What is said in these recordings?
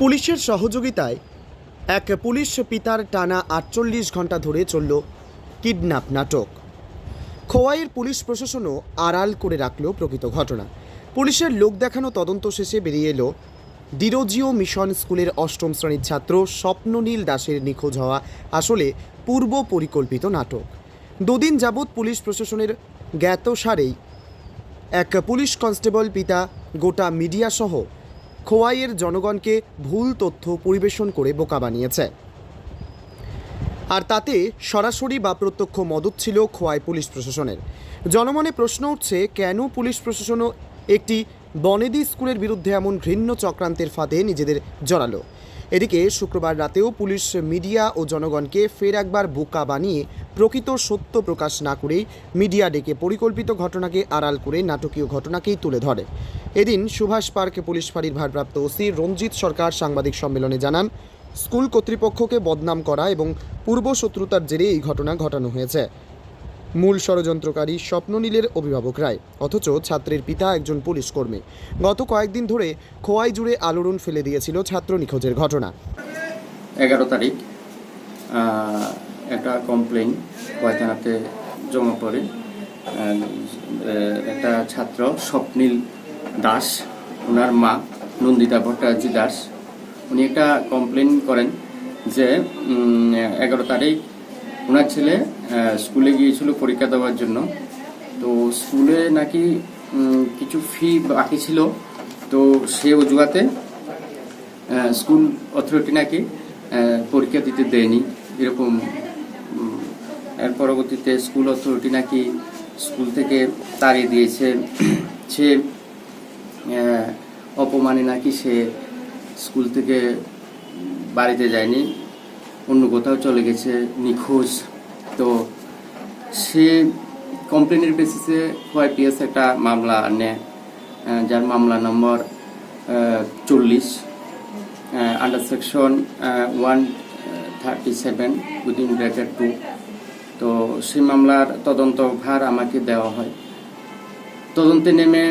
পুলিশের সহযোগিতায় এক পুলিশ পিতার টানা আটচল্লিশ ঘণ্টা ধরে চলল কিডন্যাপ নাটক। খোয়াইয়ের পুলিশ প্রশাসনও আড়াল করে রাখল প্রকৃত ঘটনা। পুলিশের লোক দেখানো তদন্ত শেষে বেরিয়ে এলো। ডিরোজিও মিশন স্কুলের অষ্টম শ্রেণির ছাত্র স্বপ্ননীল দাসের নিখোঁজ হওয়া আসলে পূর্ব পরিকল্পিত নাটক। দুদিন যাবৎ পুলিশ প্রশাসনের জ্ঞাতসারেই এক পুলিশ কনস্টেবল পিতা গোটা মিডিয়া সহ খোয়াইয়ের জনগণকে ভুল তথ্য পরিবেশন করে বোকা বানিয়েছে। আর তাতে সরাসরি বা প্রত্যক্ষ মদত ছিল খোয়াই পুলিশ প্রশাসনের। জনমনে প্রশ্ন উঠছে, কেন পুলিশ প্রশাসনও একটি বনেদি স্কুলের বিরুদ্ধে এমন ঘৃণ্য চক্রান্তের ফাঁদে নিজেদের জড়ালো? এদিকে শুক্রবার রাতেও পুলিশ, মিডিয়া ও জনগণকে ফের একবার বোকা বানিয়ে প্রকৃত সত্য প্রকাশ না করেই মিডিয়া ডেকে পরিকল্পিত ঘটনাকে আড়াল করে নাটকীয় ঘটনাকেই তুলে ধরে। এদিন সুভাষ পার্কে পুলিশ ফাঁড়ির ভারপ্রাপ্ত ওসি রঞ্জিত সরকার সাংবাদিক সম্মেলনে জানান, স্কুল কর্তৃপক্ষকে বদনাম করা এবং পূর্ব শত্রুতার জেরে এই ঘটনা ঘটানো হয়েছে। মূল ষড়যন্ত্রকারী স্বপ্ননীলের অভিভাবক রায়। অথচ ছাত্রের পিতা একজন পুলিশ কর্মী। গত কয়েকদিন ধরে খোয়াই জুড়ে আলোড়ন ফেলে দিয়েছিল ছাত্র নিখোঁজের ঘটনা। এগারো তারিখ একটা কমপ্লেন কয়তানাতে জমা পড়ে। একটা ছাত্র, স্বপ্নীল দাস, ওনার মা, নন্দিতা ভট্টাচার্য দাস, উনি একটা কমপ্লেন করেন যে এগারো তারিখ, ওনার ছেলে স্কুলে গিয়েছিল পরীক্ষা দেওয়ার জন্য। তো স্কুলে নাকি কিছু ফি বাকি ছিল। তো সে অজুহাতে স্কুল অথরিটি নাকি পরীক্ষা দিতে দেয়নি। এরকম এর পরবর্তীতে স্কুল অথরিটি নাকি স্কুল থেকে তাড়িয়ে দিয়েছে। সে অপমানে নাকি সে স্কুল থেকে বাড়িতে যায়নি। অন্য কোথাও চলে গেছে, নিখোঁজ। তো সে কমপ্লেনের বেসিসে ওয়াইপিএস একটা মামলা নেয় যার মামলা নম্বর চল্লিশ under section one thirty seven within bracket two তো সেই মামলার তদন্ত ভার আমাকে দেওয়া হয়। তদন্তে নেমে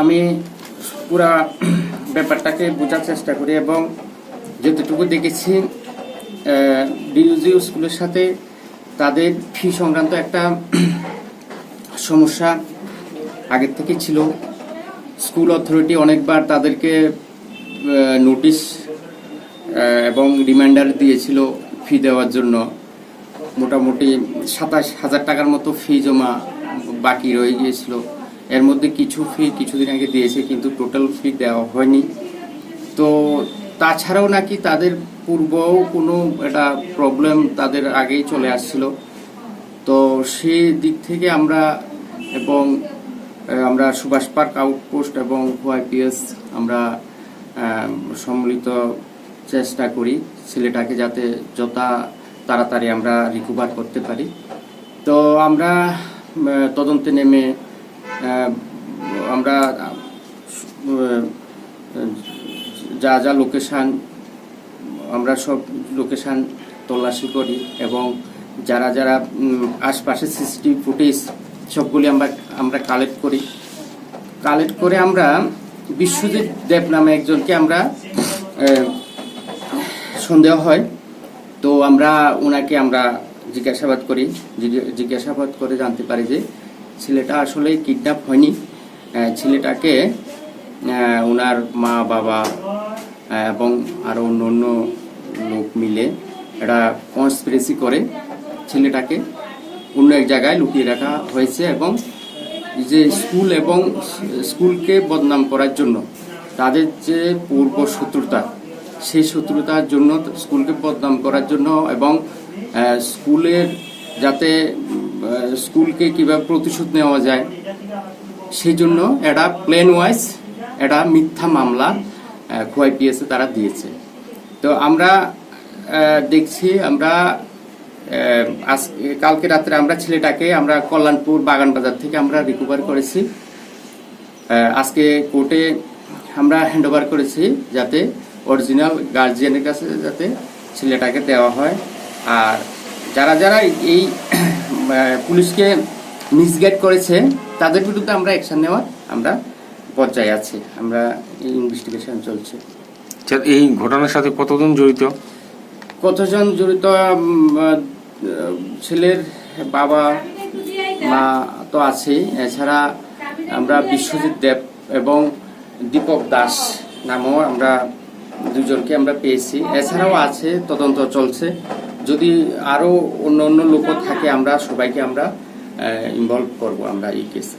আমি পুরা ব্যাপারটাকে বোঝার চেষ্টা করি এবং যতটুকু দেখেছি ডিউজিও স্কুলের সাথে তাদের ফি সংক্রান্ত একটা সমস্যা আগের থেকে ছিল। স্কুল অথরিটি অনেকবার তাদেরকে নোটিশ এবং রিমাইন্ডার দিয়েছিল ফি দেওয়ার জন্য। মোটামুটি সাতাশ হাজার টাকার মতো ফি জমা বাকি রয়ে গিয়েছিল। এর মধ্যে কিছু ফি কিছুদিন আগে দিয়েছে, কিন্তু টোটাল ফি দেওয়া হয়নি। তো তাছাড়াও নাকি তাদের পূর্বও কোনো একটা প্রবলেম তাদের আগেই চলে আসছিল। তো সে দিক থেকে আমরা এবং আমরা সুভাষ পার্ক আউটপোস্ট এবং ওয়াইপিএস আমরা সম্মিলিত চেষ্টা করি ছেলেটাকে যাতে যথা তাড়াতাড়ি আমরা রিকভার করতে পারি। তো আমরা তদন্তে নেমে আমরা যা যা লোকেশান আমরা সব লোকেশান তল্লাশি করি এবং যারা যারা আশপাশে সিসিটিভি ফুটেজ সবগুলি আমরা আমরা কালেক্ট করি। কালেক্ট করে আমরা বিশ্বজিৎ দেব নামে একজনকে আমরা সন্দেহ হয়। তো আমরা ওনাকে আমরা জিজ্ঞাসাবাদ করি, জিজ্ঞা- জিজ্ঞাসাবাদ করে জানতে পারি যে ছেলেটা আসলে কিডন্যাপ হয়নি। ছেলেটাকে ওনার মা বাবা এবং আরও অন্য অন্য লোক মিলে একটা কনস্পিরেসি করে ছেলেটাকে অন্য এক জায়গায় লুকিয়ে রাখা হয়েছে এবং যে স্কুল এবং স্কুলকে বদনাম করার জন্য তাদের যে পূর্ব শত্রুতা, সেই শত্রুতার জন্য স্কুলকে বদনাম করার জন্য এবং স্কুলের যাতে স্কুলকে কীভাবে প্রতিশোধ নেওয়া যায়, সেই জন্য একটা প্লেন ওয়াইজ একটা মিথ্যা মামলা খোয়াই পিএসে তারা দিয়েছে। তো আমরা দেখছি আমরা আজ, কালকে রাত্রে আমরা ছেলেটাকে আমরা কল্যাণপুর বাগান বাজার থেকে আমরা রিকভার করেছি। আজকে কোর্টে আমরা হ্যান্ড ওভার করেছি যাতে অরিজিনাল গার্জিয়ানের কাছে যাতে ছেলেটাকে দেওয়া হয়। আর যারা যারা এই পুলিশকে মিসগাইড করেছে, তাদের বিরুদ্ধে আমরা অ্যাকশন নেওয়ার আমরা পর্যায়ে আছি। আমরা ইনভেস্টিগেশন চলছে। আচ্ছা, এই ঘটনার সাথে কতজন জড়িত? কতজন জড়িত? ছেলের বাবা মা তো আছেই। এছাড়া আমরা বিশ্বজিৎ দেব এবং দীপক দাস নামও আমরা দুজনকে আমরা পেয়েছি। এছাড়াও আছে তদন্ত চলছে। যদি আরও অন্য অন্য লোকও থাকে আমরা সবাইকে আমরা ইনভলভ করব আমরা এই কেসে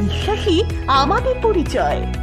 বিশ্বাসী আমাদের পরিচয়।